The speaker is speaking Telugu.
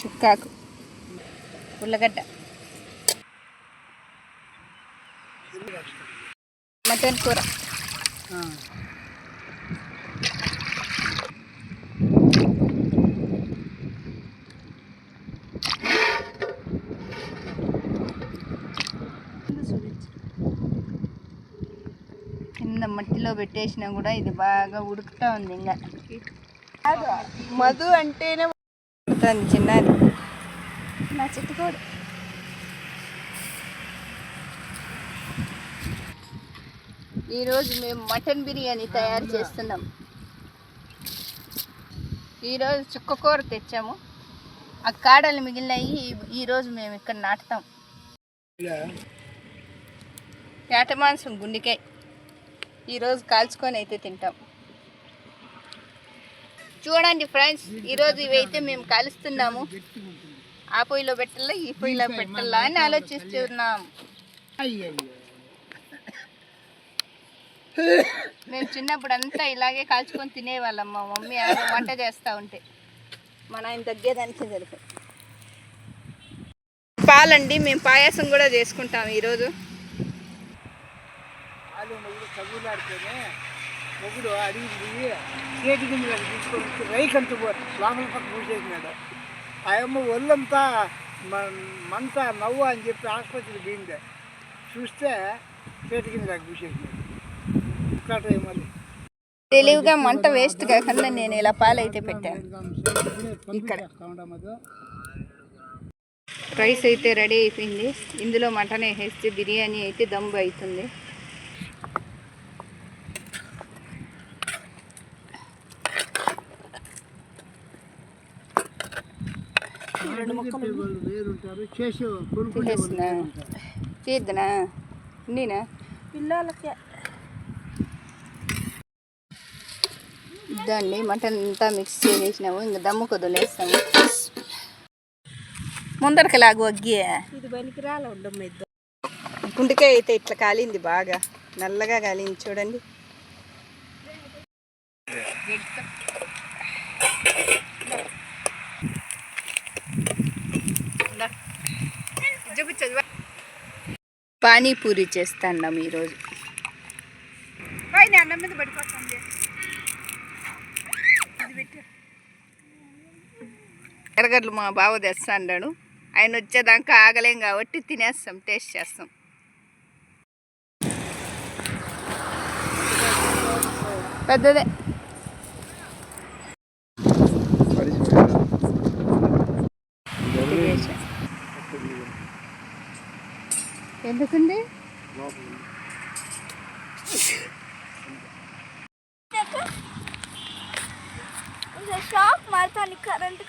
చుక్కాకు. ఉల్లగడ్డ. మటన్ కూర. కింద మట్టిలో పెట్టేసినా కూడా ఇది బాగా ఉడుకుతా ఉంది ఇంకా. మధు అంటేనే ఉడుకుతుంది చిన్నది నా చిట్టుకోడు. ఈరోజు మేము మటన్ బిర్యానీ తయారు చేస్తున్నాం. ఈరోజు చుక్క కూర తెచ్చాము. ఆ కాడలు మిగిలినవి ఈరోజు మేము ఇక్కడ నాటుతాం. ఏట మాంసం గుండెకాయ. ఈరోజు కాల్చుకొని అయితే తింటాం. చూడండి ఫ్రెండ్స్ ఈరోజు ఇవైతే మేము కాలుస్తున్నాము. ఆ పొయ్యిలో పెట్టాలా ఈ పొయ్యిలో పెట్టాలా అని ఆలోచిస్తున్నాం మేము చిన్నప్పుడు అంతా ఇలాగే కాల్చుకొని తినేవాళ్ళం. మా మమ్మీ వంట చేస్తూ ఉంటే. మా ఆయన తగ్గేదానికి సరిపోయి పాలండి మేము పాయాసం కూడా చేసుకుంటాం ఈరోజు. వాళ్ళు మొగుడు అడిగి చేతి గింజలకు తీసుకొని వచ్చి రైకంత పోరు లోపల పక్క పూసేసినాడు. ఆ అమ్మ ఒళ్ళంతా మ- మంట నవ్వు అని చెప్పి ఆసుపత్రికి పోయింది చూస్తే చేతి గింజలకు పూసేసినాడు. ఇక్కడ మళ్ళీ? తెలివిగా మంట వేస్ట్ కాకుండా నేను ఇలా పాలైతే పెట్టాను ఇక్కడ. రైస్ అయితే రెడీ అయిపోయింది. ఇందులో మటన్ వేసేస్తే బిర్యానీ అయితే దమ్ అవుతుంది. వేరుంటారు. చేసే తీసేస్తున్నా తీద్దనా నేనా పిల్లలకే ఇద్దండి మటన్ అంతా మిక్స్ చేసేసినాము. ఇంకా దమ్ము కొద్దులేస్తాము ముందరికి లాగు అగ్గి. ఇది పనికి రాలే గుండెకాయ అయితే ఇట్లా కాలింది బాగా. నల్లగా కాలింది చూడండి. పానీపూరి చేస్తాన్నాం ఈరోజు. అన్నం మీద పడిపోతుంది ఎరగడ్లు మా బావ తెస్తాడు ఆయన వచ్చేదాకా ఆగలేం కాబట్టి తినేస్తాం టేస్ట్ చేస్తాం. పెద్దదే. ఎందుకండి? షాప్ మాత్రానికి కరెంట్